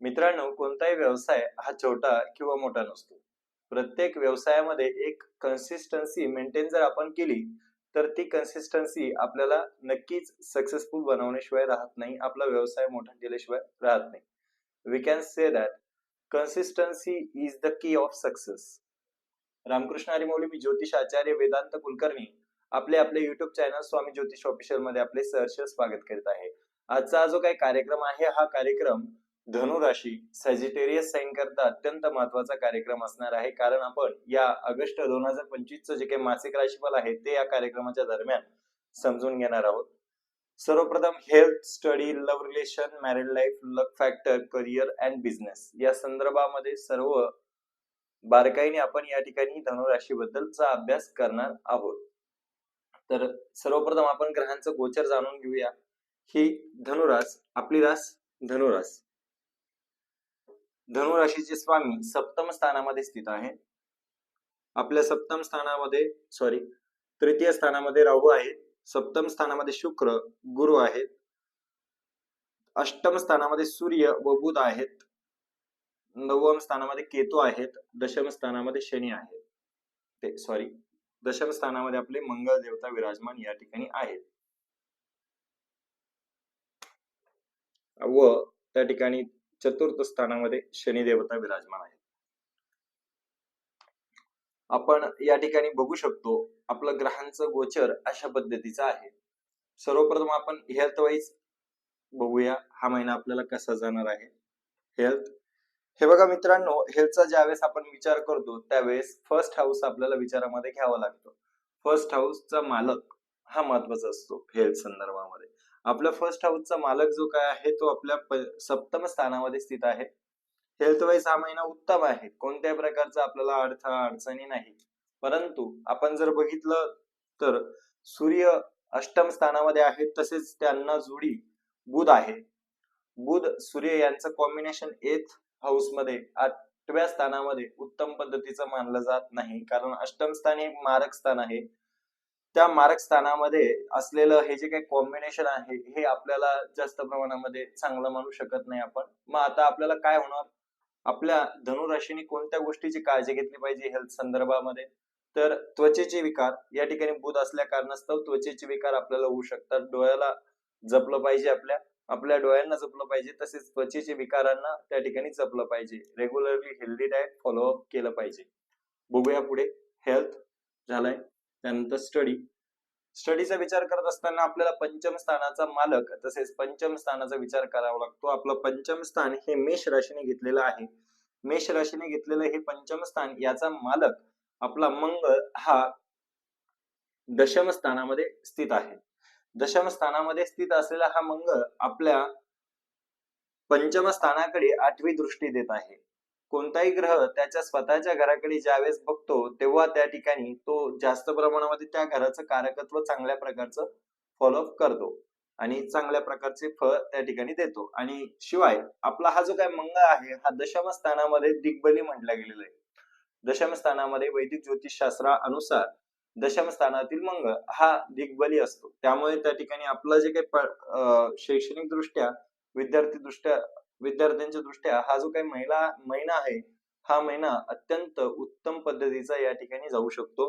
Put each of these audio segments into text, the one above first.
मित्रांनो कोणताही व्यवसाय हा छोटा किंवा मोठा नसतो. प्रत्येक व्यवसायामध्ये एक कन्सिस्टन्सी मेंटेन जर आपण केली तर ती कन्सिस्टन्सी आपल्याला नक्कीच सक्सेसफुल बनवण्याशिवाय राहत नाही. आपला व्यवसाय मोठा केल्याशिवाय राहत नाही. We can say that consistency is the key of success Ramakrishna Harimauli मी ज्योतिष आचार्य वेदांत कुलकर्णी. आपले आपले युट्यूब चॅनल स्वामी ज्योतिष ऑफिशियलमध्ये आपले सहर्ष स्वागत करीत आहे. आजचा जो काही कार्यक्रम आहे हा कार्यक्रम धनुराशी सॅजिटेरियस साईन करता अत्यंत महत्त्वाचा कार्यक्रम असणार आहे. कारण आपण या ऑगस्ट दोन हजार पंचवीसचं जे काही मासिक राशीफल आहे ते या कार्यक्रमाच्या दरम्यान समजून घेणार आहोत. सर्वप्रथम health study love relation married life luck factor career and business या संदर्भामध्ये सर्व बारकाईने आपण या ठिकाणी धनुराशीबद्दलचा अभ्यास करणार आहोत. तर सर्वप्रथम आपण ग्रहांचं गोचर जाणून घेऊया. ही धनुरास आपली रास धनुरास. धनुराशीचे स्वामी सप्तम स्थानामध्ये स्थित आहे. आपल्या सप्तम स्थानामध्ये सॉरी तृतीय स्थानामध्ये राहू आहे. सप्तम स्थानामध्ये शुक्र गुरु आहेत. अष्टम स्थानामध्ये सूर्य व बुध आहेत. नवम स्थानामध्ये केतू आहेत. दशम स्थानामध्ये शनी आहेत ते सॉरी दशम स्थानामध्ये आपले मंगळ देवता विराजमान या ठिकाणी आहेत. व त्या ठिकाणी चतुर्थ स्थानामध्ये शनी देवता विराजमान आहेत. आपण या ठिकाणी बघू शकतो आपलं ग्रहांचं गोचर अशा पद्धतीचं आहे. सर्वप्रथम आपण हेल्थ वाईज बघूया हा महिना आपल्याला कसा जाणार आहे. हेल्थ हे बघा मित्रांनो हेल्थचा ज्यावेळेस आपण विचार करतो त्यावेळेस फर्स्ट हाऊस आपल्याला विचारामध्ये घ्यावा लागतो. फर्स्ट हाऊसचा मालक हा महत्त्वाचा असतो हेल्थ संदर्भामध्ये. आपल्या फर्स्ट हाऊसचा मालक जो काय आहे तो आपल्या सप्तम स्थानामध्ये स्थित आहे. हेल्थ वाईज हा महिना उत्तम आहे. कोणत्याही प्रकारचा आपल्याला अडथळा अडचणी नाही. परंतु आपण जर बघितलं तर सूर्य अष्टम स्थानामध्ये आहे तसेच त्यांना जुडी बुध आहे. बुध सूर्य यांचं कॉम्बिनेशन एथ हाऊसमध्ये आठव्या स्थानामध्ये उत्तम पद्धतीचं मानलं जात नाही. कारण अष्टम स्थान हे मारक स्थान आहे. त्या मारक स्थानामध्ये असलेलं हे जे काही कॉम्बिनेशन आहे हे आपल्याला जास्त प्रमाणामध्ये चांगलं मानू शकत नाही आपण. मग आता आपल्याला काय होणार? आपल्या धनुराशीने कोणत्या गोष्टीची काळजी घेतली पाहिजे हेल्थ संदर्भामध्ये? तर त्वचेचे विकार या ठिकाणी बुध असल्या कारणास्तव त्वचेचे विकार आपल्याला होऊ शकतात. डोळ्याला जपलं पाहिजे आपल्या आपल्या डोळ्यांना जपलं पाहिजे तसेच त्वचेचे विकारांना त्या ठिकाणी जपलं पाहिजे. रेग्युलरली हेल्दी डाएट फॉलोअप केलं पाहिजे. बघूया पुढे. हेल्थ झालाय. त्यानंतर स्टडी स्टडीचा विचार करत असताना आपल्याला पंचम स्थानाचा मालक तसेच पंचम स्थानाचा विचार करावा लागतो. आपलं पंचम स्थान हे मेष राशीने घेतलेलं आहे. मेष राशीने घेतलेलं हे पंचम स्थान याचा मालक आपला मंगळ हा दशम स्थानामध्ये स्थित आहे. दशम स्थानामध्ये स्थित असलेला हा मंगळ आपल्या पंचम स्थानाकडे आठवी दृष्टी देत आहे. कोणताही ग्रह त्याच्या स्वतःच्या घराकडे ज्यावेळेस बघतो तेव्हा त्या ठिकाणी तो जास्त प्रमाणामध्ये त्या घराचं कारकत्व चांगल्या प्रकारचं फॉलोअप करतो आणि चांगल्या प्रकारचे फळ त्या ठिकाणी देतो. आणि शिवाय आपला हा जो काय मंगळ आहे हा दशम स्थानामध्ये दिग्बली म्हटला गेलेला आहे. दशम स्थानामध्ये वैदिक ज्योतिष अनुसार दशम स्थानातील मंगळ हा दिग्बली असतो. त्यामुळे त्या ठिकाणी आपलं जे काही शैक्षणिक दृष्ट्या विद्यार्थी दृष्ट्या विद्यार्थ्यांच्या दृष्ट्या हा जो काही महिला महिना आहे हा महिना अत्यंत उत्तम पद्धतीचा या ठिकाणी जाऊ शकतो.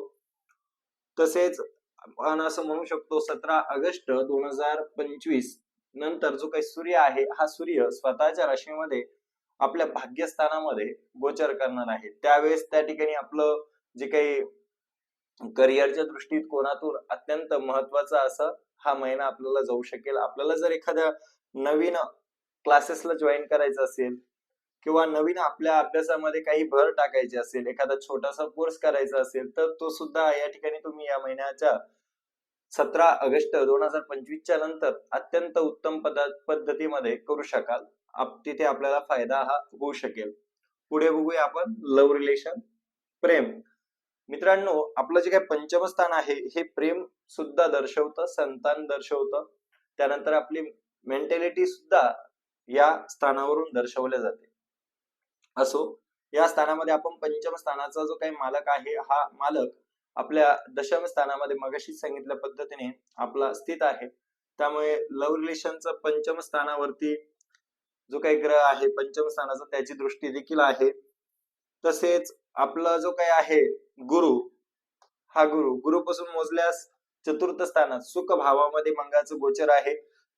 तसेच आपण असं म्हणू शकतो सतरा ऑगस्ट दोन हजार पंचवीस नंतर जो काही सूर्य आहे हा सूर्य स्वतःच्या राशीमध्ये आपल्या भाग्यस्थानामध्ये गोचर करणार आहे. त्यावेळेस त्या ठिकाणी आपलं जे काही करिअरच्या दृष्टीत कोणातून अत्यंत महत्त्वाचा असं हा महिना आपल्याला जाऊ शकेल. आपल्याला जर एखाद्या नवीन क्लासेसला जॉईन करायचं असेल किंवा नवीन आपल्या अभ्यासामध्ये काही भर टाकायची असेल एखादा छोटासा कोर्स करायचा असेल तर तो सुद्धा या ठिकाणी तुम्ही या महिन्याच्या सतरा ऑगस्ट दोन हजार पंचवीसच्या नंतर अत्यंत उत्तम पद्धतीमध्ये करू शकाल. तिथे आपल्याला फायदा हा होऊ शकेल. पुढे बघूया आपण लव्ह रिलेशन प्रेम. मित्रांनो आपलं जे काही पंचम स्थान आहे हे प्रेम सुद्धा दर्शवतं संतान दर्शवतं. त्यानंतर आपली मेंटॅलिटी सुद्धा या स्थानावरून दर्शवले जाते. असो या स्थानामध्ये आपण पंचम स्थानाचा जो काही मालक आहे हा मालक आपल्या दशम स्थानामध्ये मगाशी सांगितल्या पद्धतीने आपला स्थित आहे. त्यामुळे लव्ह रिलेशनचं पंचम स्थानावरती जो काही ग्रह आहे पंचम स्थानाचा त्याची दृष्टी देखील आहे. तसेच आपला जो काही आहे गुरु हा गुरु गुरुपासून मोजल्यास चतुर्थ स्थानात सुख भावामध्ये मंगाचं गोचर आहे.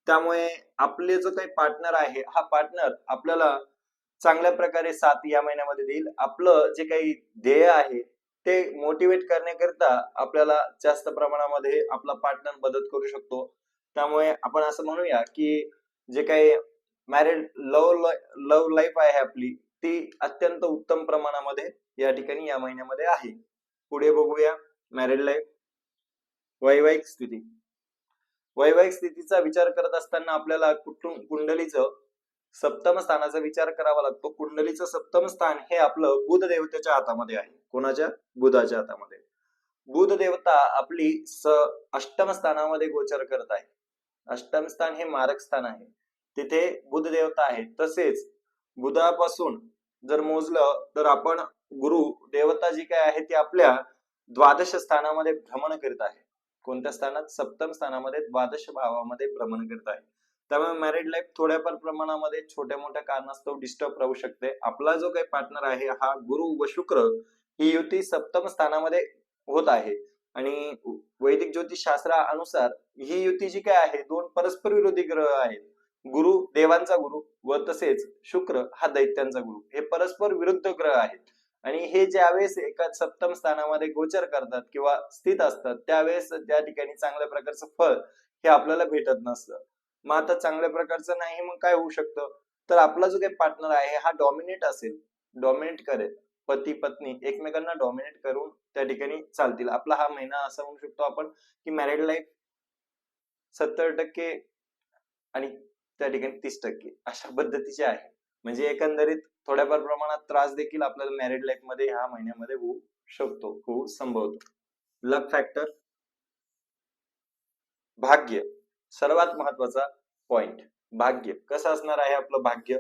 त्यामुळे आपले जो काही पार्टनर आहे हा पार्टनर आपल्याला चांगल्या प्रकारे साथ या महिन्यामध्ये देईल. आपलं जे काही ध्येय आहे ते मोटिवेट करण्याकरिता आपल्याला जास्त प्रमाणामध्ये आपला पार्टनर मदत करू शकतो. त्यामुळे आपण असं म्हणूया की जे काही मॅरिड लव लव लाईफ आहे आपली ती अत्यंत उत्तम प्रमाणामध्ये या ठिकाणी या महिन्यामध्ये आहे. पुढे बघूया मॅरिड लाईफ वैवाहिक स्थिती. वैवाहिक स्थितीचा विचार करत असताना आपल्याला कुठून कुंडलीचं सप्तम स्थानाचा विचार करावा लागतो. कुंडलीचं सप्तम स्थान हे आपलं बुध देवतेच्या हातामध्ये आहे. कोणाच्या? बुधाच्या हातामध्ये. बुध देवता आपली स अष्टम स्थानामध्ये गोचर करत आहे. अष्टम स्थान हे मारक स्थान आहे. तिथे बुध देवता आहे. तसेच बुधापासून जर मोजलं तर आपण गुरु देवता जी काय आहे ती आपल्या द्वादश स्थानामध्ये भ्रमण करीत आहे. कोणत्या स्थानात? सप्तम स्थानामध्ये द्वादश भावामध्ये भ्रमण करत आहे. त्यामुळे मॅरिड लाईफ थोड्याफार प्रमाणामध्ये छोट्या मोठ्या कारणास्तव डिस्टर्ब राहू शकते. आपला जो काही पार्टनर आहे हा गुरु व शुक्र ही युती सप्तम स्थानामध्ये होत आहे. आणि वैदिक ज्योतिष शास्त्रानुसार ही युती जी काय आहे दोन परस्पर विरोधी ग्रह आहेत. गुरु देवांचा गुरु व तसेच शुक्र हा दैत्यांचा गुरु. हे परस्पर विरुद्ध ग्रह आहेत. आणि हे ज्यावेळेस एका सप्तम स्थानामध्ये गोचर करतात किंवा स्थित असतात त्यावेळेस त्या ठिकाणी चांगल्या प्रकारचं फळ हे आपल्याला भेटत नसतं. मग आता चांगल्या प्रकारचं नाही मग काय होऊ शकतं? तर आपला जो काही पार्टनर आहे हा डॉमिनेट असेल डॉमिनेट करेल. पती पत्नी एकमेकांना डॉमिनेट करून त्या ठिकाणी चालतील. आपला हा महिना असं म्हणू शकतो आपण की मॅरिड लाईफ सत्तर टक्के आणि त्या ठिकाणी तीस टक्के अशा पद्धतीचे आहे. म्हणजे एकंदरीत थोड्याफार प्रमाणात त्रास देखील आपल्याला मॅरिड लाईफमध्ये ह्या महिन्यामध्ये होऊ शकतो होऊ संभवतो. लक फॅक्टर भाग्य सर्वात महत्त्वाचा पॉइंट भाग्य कसं असणार आहे आपलं भाग्य?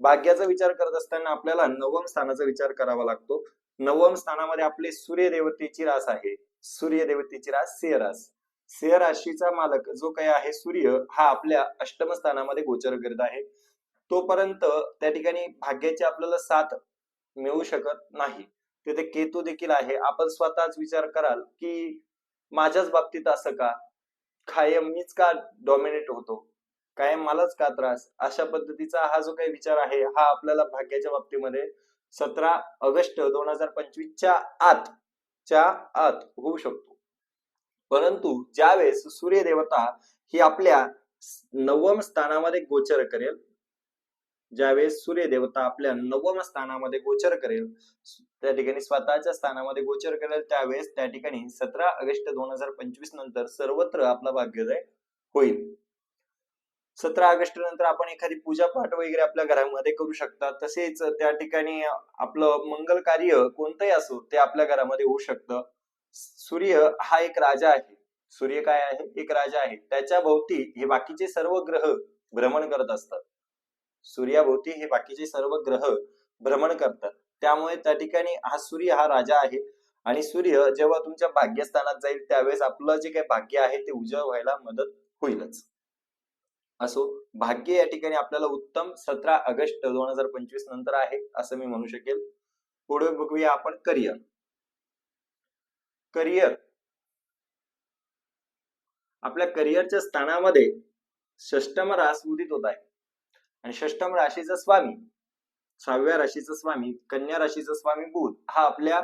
भाग्याचा विचार करत असताना आपल्याला नवम स्थानाचा विचार करावा लागतो. नवम स्थानामध्ये आपले सूर्य देवतेची रास आहे. सूर्य देवतेची रास. सिंहरास सिंह राशीचा मालक जो काही आहे सूर्य हा आपल्या अष्टम स्थानामध्ये गोचर करत आहे. तोपर्यंत त्या ठिकाणी भाग्याची आपल्याला साथ मिळू शकत नाही. तिथे केतू देखील आहे. आपण स्वतःच विचार कराल की माझ्याच बाबतीत असं का? कायम मीच का डॉमिनेट होतो? कायम मलाच का त्रास? अशा पद्धतीचा हा जो काही विचार आहे हा आपल्याला भाग्याच्या बाबतीमध्ये सतरा ऑगस्ट दोन हजार पंचवीसच्या आत च्या आत होऊ शकतो. परंतु ज्यावेळेस सूर्यदेवता ही आपल्या नवम स्थानामध्ये गोचर करेल ज्यावेळेस सूर्य देवता आपल्या नवम स्थानामध्ये गोचर करेल त्या ठिकाणी स्वतःच्या स्थानामध्ये गोचर करेल त्यावेळेस त्या ठिकाणी सतरा ऑगस्ट दोन हजार पंचवीस नंतर सर्वत्र आपला भाग्योदय होईल. सतरा ऑगस्ट नंतर आपण एखादी पूजा पाठ वगैरे आपल्या घरामध्ये करू शकता. तसेच त्या ठिकाणी आपलं मंगल कार्य कोणतंही असो ते आपल्या घरामध्ये होऊ शकतं. सूर्य हा एक राजा आहे. सूर्य काय आहे? एक राजा आहे. त्याच्या भोवती हे बाकीचे सर्व ग्रह भ्रमण करत असतात. सूर्याभोवती हे बाकीचे सर्व ग्रह भ्रमण करतात. त्यामुळे त्या ठिकाणी हा सूर्य हा राजा आहे. आणि सूर्य जेव्हा तुमच्या भाग्यस्थानात जाईल त्यावेळेस आपलं जे काही भाग्य आहे ते उजळ व्हायला मदत होईलच. असो भाग्य या ठिकाणी आपल्याला उत्तम सतरा ऑगस्ट दोन हजार पंचवीस नंतर आहे असं मी म्हणू शकेल. पुढे बघूया आपण करिअर करिअर आपल्या करिअरच्या स्थानामध्ये षष्टम रास उदित होत आहे. आणि षष्टम राशीचा स्वामी सहाव्या राशीचा स्वामी कन्या राशीचा स्वामी बुध हा आपल्या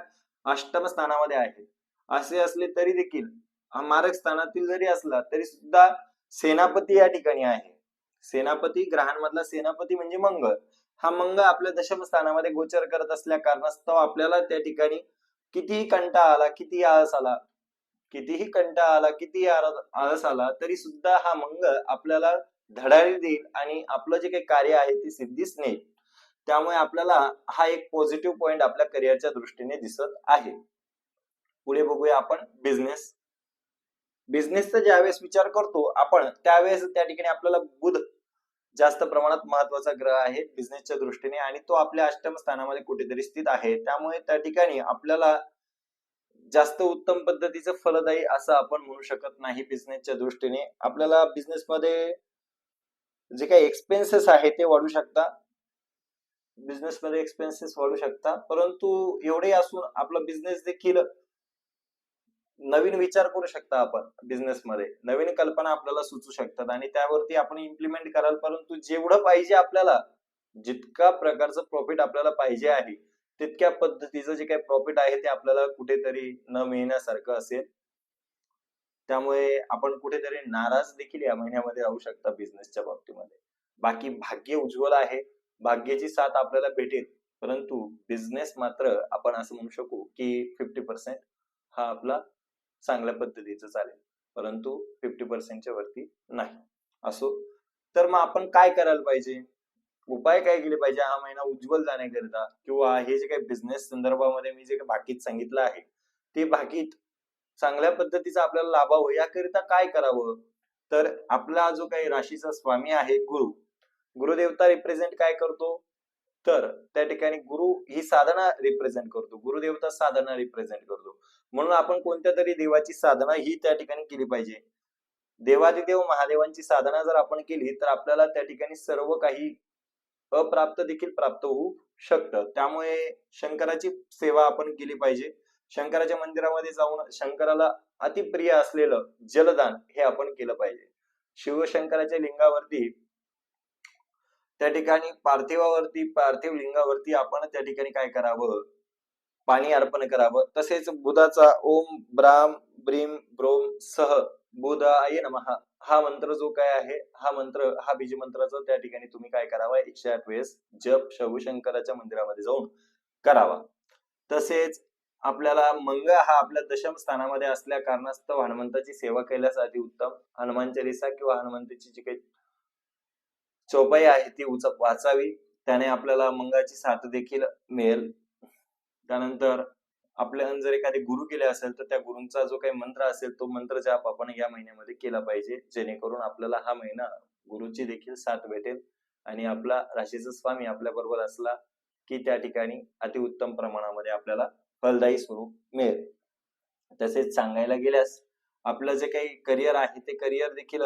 अष्टम स्थानामध्ये आहे. असे असले तरी देखील हा मारक स्थानातील जरी असला तरी सुद्धा सेनापती या ठिकाणी आहे. सेनापती ग्रहांमधला सेनापती म्हणजे मंगळ. हा मंगळ आपल्या दशम स्थानामध्ये गोचर करत असल्या कारणास्तव आपल्याला त्या ठिकाणी कितीही कंटा आला कितीही आळस आला कितीही कंटा आला कितीही आळस आला तरी सुद्धा हा मंगळ आपल्याला धडाडी देईल आणि आपलं जे काही कार्य आहे ते सिद्धीच नेईल. त्यामुळे आपल्याला हा एक पॉझिटिव्ह पॉइंट आपल्या करिअरच्या दृष्टीने दिसत आहे. पुढे बघूया आपण बिझनेस बिझनेसचा ज्यावेळेस विचार करतो आपण त्यावेळेस त्या ठिकाणी आपल्याला बुध जास्त प्रमाणात महत्त्वाचा ग्रह आहे बिझनेसच्या दृष्टीने आणि तो आपल्या अष्टम स्थानामध्ये कुठेतरी स्थित आहे. त्यामुळे त्या ठिकाणी आपल्याला जास्त उत्तम पद्धतीचं फलदायी असं आपण म्हणू शकत नाही बिझनेसच्या दृष्टीने. आपल्याला बिझनेसमध्ये जे काही एक्सपेन्सेस आहे ते वाढू शकता बिझनेस मध्ये एक्सपेन्सेस वाढू शकता परंतु एवढे असून आपला बिझनेस देखील नवीन विचार करू शकता आपण बिझनेस मध्ये. नवीन कल्पना आपल्याला सुचू शकतात आणि त्यावरती आपण इम्प्लिमेंट कराल. परंतु जेवढं पाहिजे आपल्याला जितका प्रकारचं प्रॉफिट आपल्याला पाहिजे आहे तितक्या पद्धतीचं जे काही प्रॉफिट आहे ते आपल्याला कुठेतरी न मिळण्यासारखं असेल. त्यामुळे आपण कुठेतरी नाराज देखील या महिन्यामध्ये राहू शकता बिझनेसच्या बाबतीमध्ये. बाकी भाग्य उज्ज्वल आहे भाग्याची साथ आपल्याला भेटेल परंतु बिझनेस मात्र आपण असं म्हणू शकू की फिफ्टी पर्सेंट हा आपला चांगल्या पद्धतीचा चालेल परंतु फिफ्टी पर्सेंटच्या वरती नाही. असो तर मग आपण काय करायला पाहिजे? उपाय काय केले पाहिजे? हा महिना उज्ज्वल जाण्याकरिता किंवा हे जे काही बिझनेस संदर्भामध्ये मी जे काही बाकीत सांगितलं आहे ते बाकीत चांगल्या पद्धतीचा आपल्याला लाभावं याकरिता काय करावं? तर आपला जो काही राशीचा स्वामी आहे गुरु गुरुदेवता रिप्रेझेंट काय करतो? तर त्या ठिकाणी गुरु ही साधना रिप्रेझेंट करतो गुरुदेवता साधना रिप्रेझेंट करतो. म्हणून आपण कोणत्या तरी देवाची साधना ही त्या ठिकाणी केली पाहिजे. देवादिदेव महादेवांची साधना जर आपण केली तर आपल्याला त्या ठिकाणी सर्व काही अप्राप्त देखील प्राप्त होऊ शकतं. त्यामुळे शंकराची सेवा आपण केली पाहिजे. शंकराच्या मंदिरामध्ये जाऊन शंकराला अतिप्रिय असलेलं जलदान हे आपण केलं पाहिजे. शिवशंकराच्या लिंगावरती त्या ठिकाणी पार्थिवावरती पार्थिव लिंगावरती आपण त्या ठिकाणी काय करावं? पाणी अर्पण करावं. तसेच बुधाचा ओम ब्राम ब्रीम ब्रोम सह बुधाय नमः हा मंत्र जो काय आहे हा मंत्र हा बीज मंत्राचा त्या ठिकाणी तुम्ही काय करावा? एकशे आठ वेळेस जप शंकराच्या मंदिरामध्ये जाऊन करावा. तसेच आपल्याला मंग हा आपल्या दशम स्थानामध्ये असल्या कारणास्तव हनुमंताची सेवा केल्यासाठी उत्तम. हनुमान चालिसा किंवा हनुमंताची जी काही चौपाई आहे ती उच वाचावी. त्याने आपल्याला मंगाची साथ देखील मिळेल. त्यानंतर आपल्या जर एखादे गुरु केले असेल तर त्या गुरूंचा जो काही मंत्र असेल तो मंत्र जाप आपण या महिन्यामध्ये केला पाहिजे. जेणेकरून आपल्याला हा महिना गुरुची देखील साथ भेटेल आणि आपला राशीचा स्वामी आपल्या बरोबर असला की त्या ठिकाणी अतिउत्तम प्रमाणामध्ये आपल्याला फलदायी स्वरूप मिळेल. तसेच सांगायला गेल्यास आपलं जे काही करिअर आहे ते करिअर देखील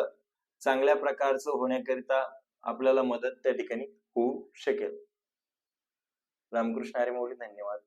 चांगल्या प्रकारचं होण्याकरिता आपल्याला मदत त्या ठिकाणी होऊ शकेल. रामकृष्ण हरी मौली धन्यवाद.